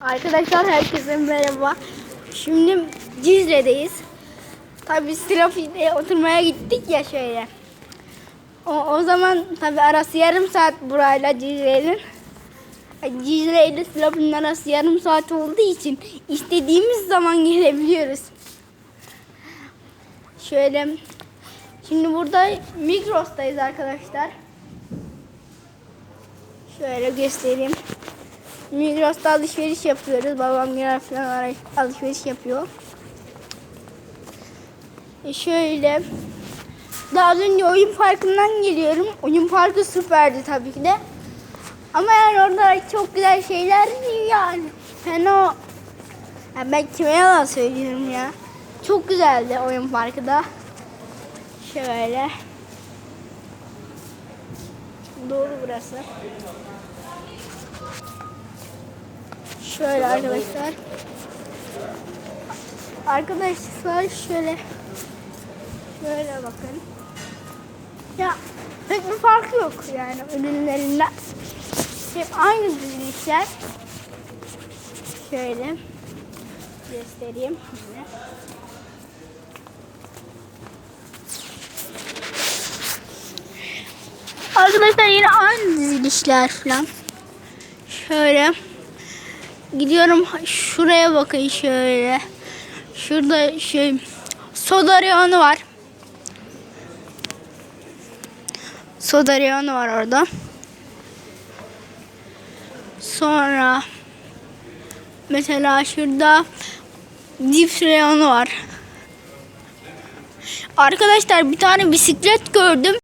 Arkadaşlar herkese merhaba. Şimdi Cizre'deyiz. Tabi trafikte oturmaya gittik ya şöyle. O, o zaman tabi arası yarım saat burayla Cizre'nin. Cizre ile Sinop'un arası yarım saat olduğu için istediğimiz zaman gelebiliyoruz. Şöyle şimdi burada Migros'tayız arkadaşlar. Şöyle göstereyim. Migros'ta alışveriş yapıyoruz. Babam girer falan alışveriş yapıyor. E şöyle. Daha önce oyun parkından geliyorum. Oyun parkı süperdi tabii ki de. Ama yani orada çok güzel şeyler yani. Fena. Ya ben kime yalan söylüyorum ya. Çok güzeldi oyun parkı da. Şöyle. Doğru burası. Şöyle arkadaşlar. Arkadaşlar şöyle şöyle bakın. Ya pek bir fark yok yani ürünlerinden. Hep aynı dizilişler. Şöyle göstereyim. size. Arkadaşlar yine aynı dizilişler falan. Şöyle gidiyorum şuraya bakın şöyle. Şurada şey soda reyonu var. Soda reyonu var orada. Sonra mesela şurada cips reyonu var. Arkadaşlar bir tane bisiklet gördüm.